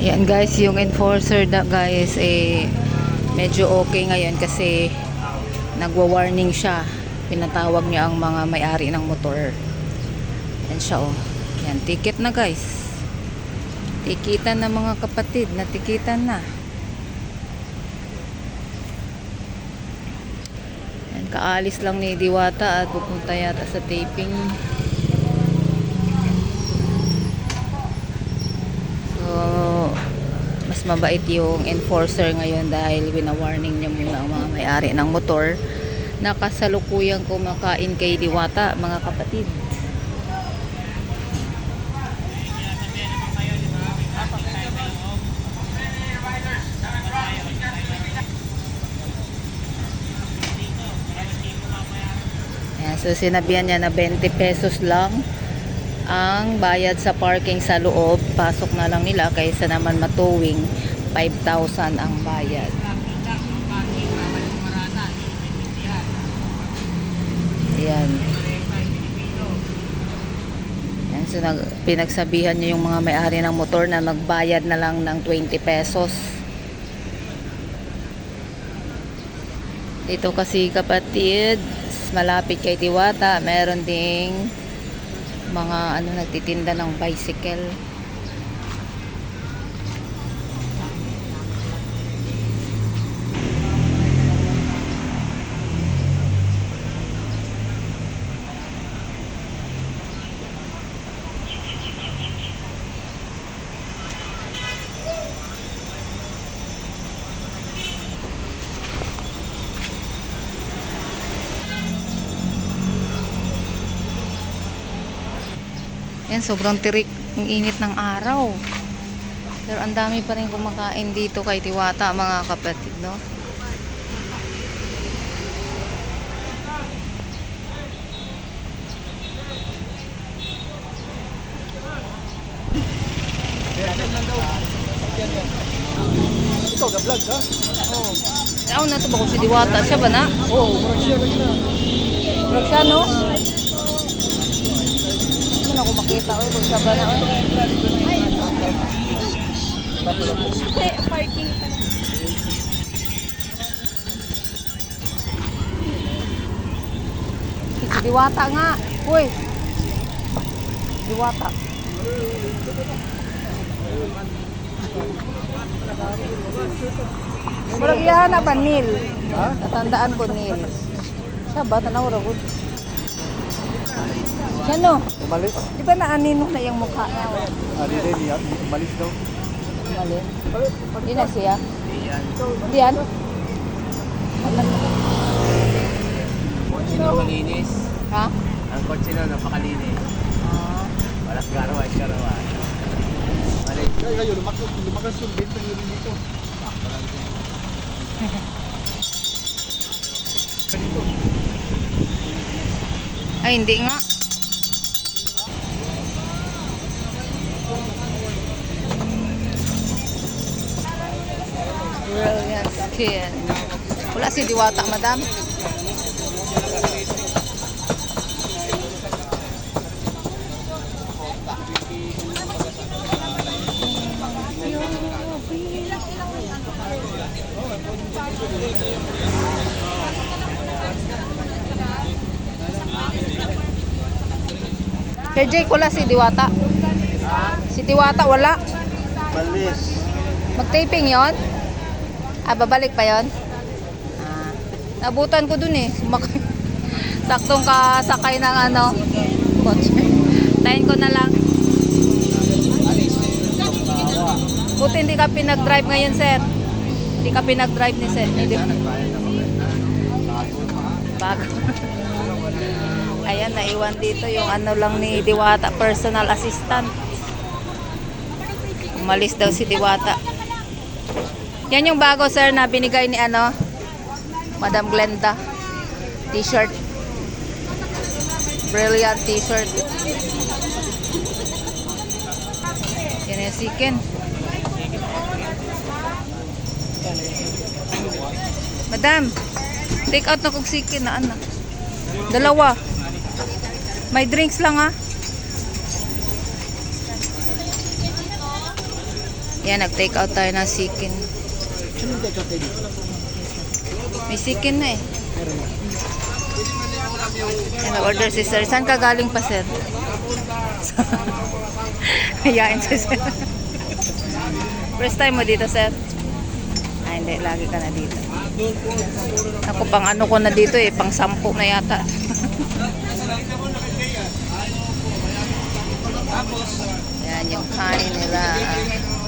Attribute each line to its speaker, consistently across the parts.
Speaker 1: Yan guys, yung enforcer da guys eh medyo okay ngayon kasi nagwa-warning siya. Pinatawag niya ang mga may-ari ng motor. Yan siya oh. Yan, ticket na guys. Tikitan na mga kapatid, natikitan na. Yan, kaalis lang ni Diwata at pupunta yata sa taping. So, mas mabait yung enforcer ngayon dahil wina-warning niya muna ang mga may-ari ng motor na kasalukuyang kumakain kay Diwata, mga kapatid. So sinabihan niya na 20 pesos lang ang bayad sa parking sa loob. Pasok na lang nila kaysa naman matuwing 5,000 ang bayad. Ayan. Ayan, so nag, pinagsabihan niya yung mga may-ari ng motor na magbayad na lang ng 20 pesos. Dito kasi kapatid, malapit kay Diwata, meron ding mga ano nagtitinda ng bicycle. Yan, sobrang tirik ang init ng araw. Pero ang dami pa rin kumakain dito kay Tiwata, mga kapatid, no?
Speaker 2: Ito, ga-vlog ha?
Speaker 1: Oh. Saan na to ba kung si Diwata? Siya ba na?
Speaker 2: Oo, oh.
Speaker 1: Pero siya, no? Makita? Oy, kung siya ba na? Oy.
Speaker 3: parking
Speaker 1: Diwata nga. Uy. Diwata. Murag iya na ba, Neil?
Speaker 2: Ha?
Speaker 1: Natandaan ko, Neil. Siya ba? Tanaw ra gud. Siya no?
Speaker 2: Umalis?
Speaker 1: Di ba naanino na yung mukha niya?
Speaker 2: Ah, di rin yan. Umalis daw.
Speaker 1: Mali. Hindi na siya. Hindi yan.
Speaker 4: Kotse na malinis.
Speaker 1: Ha?
Speaker 4: Ang kotse na napakalinis.
Speaker 1: Ah.
Speaker 4: Walang garawan, garawan. Mali.
Speaker 2: Kaya kayo, lumakas, lumakas yung benta nyo rin dito.
Speaker 1: Ay, hindi nga. Brilliant skin. Wala si Diwata, madam. Kay Jake, wala si Diwata. Si Diwata, wala.
Speaker 2: Malis.
Speaker 1: Mag-taping yon? Ah, babalik pa yon? Ah, nabutan ko dun eh. Sumakay. Saktong kasakay ng ano, kotse. Tayin ko na lang. Buti hindi ka pinag-drive ngayon, sir. Hindi ka pinag-drive ni sir. Hindi. Bago. Ayan, naiwan dito yung ano lang ni Diwata, personal assistant. Umalis daw si Diwata. Yan yung bago sir na binigay ni ano, Madam Glenda. T-shirt. Brilliant t-shirt. Yan yung sikin. Madam, take out na kong sikin na ano. Dalawa. May drinks lang ah. Yan, nag-take out tayo ng sikin. May sikin na eh. Yan, order si sir. Saan ka galing pa, sir? Hayain si sir. First time mo dito, sir? Ah, hindi. Lagi ka na dito. Ako, pang ano ko na dito eh. Pang sampu na yata. Yan yung kanin nila.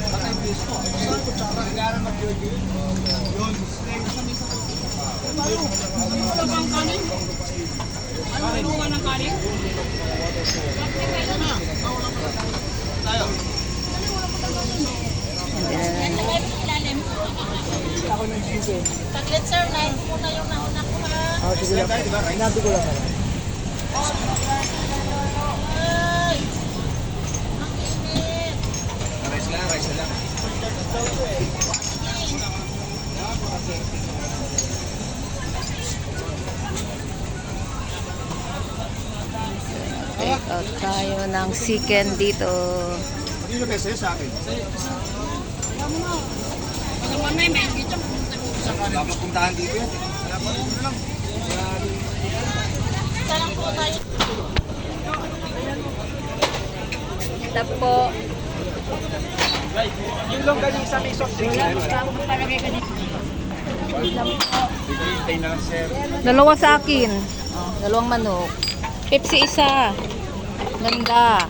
Speaker 3: Saglit sir, nine muna yung nauna ko ha.
Speaker 2: Ah, sige lang. Sinabi ko lang.
Speaker 1: Ng chicken dito.
Speaker 2: Dito kayo sa'yo sa akin. Dapat puntahan dito yan.
Speaker 3: Isa lang po tayo.
Speaker 1: Ito po.
Speaker 2: Yung lang ganyan sa may soft drink.
Speaker 1: Dalawa sa akin. Oh, dalawang manok. Pepsi isa. Ganda.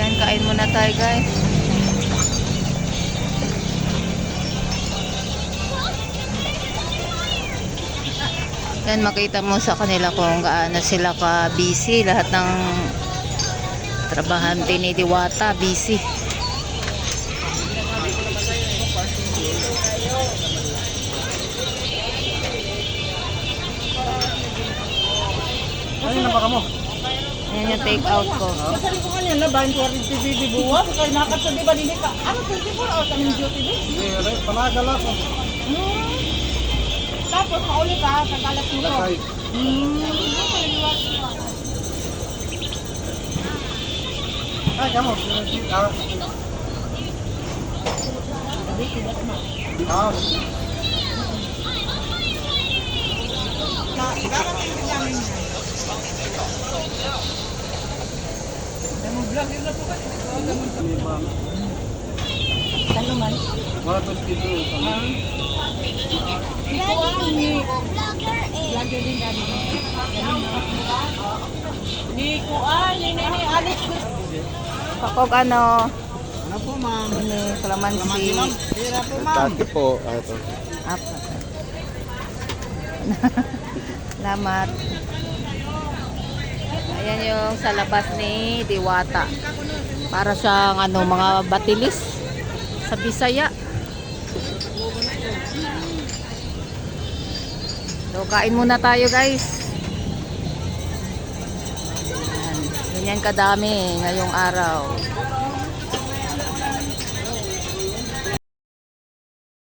Speaker 1: Yan, kain muna tayo guys. Yan, makita mo sa kanila kung gaano sila ka-busy. Lahat ng trabahante ni Diwata, busy.
Speaker 2: Ano na baka mo?
Speaker 1: Yan yung take out ko.
Speaker 5: Kasali ko kanyan na bahan ko rin TV di buwa. Kaya nakat sa di ba din ka? Ano 24 hours ang duty din?
Speaker 2: Eh, panagal ako.
Speaker 5: Hmm. Tapos mauli ka sa kalat mo.
Speaker 2: Lasay. Ay, kamo. Ah. Ah.
Speaker 5: Ano man?
Speaker 2: Mga tos dito.
Speaker 5: Ito ang ni Vlogger din dati. Ni ko ah, ni ni ni Alex.
Speaker 1: Pakog ano,
Speaker 2: Ano po, ma'am?
Speaker 1: ni kalamansi.
Speaker 2: Pira po, ma'am. Dati po.
Speaker 1: Apat. Salamat. Ayan yung sa labas ni Diwata. Para siyang ano, mga batilis sa Bisaya. So, kain muna tayo guys. Ayan. Ganyan kadami ngayong araw.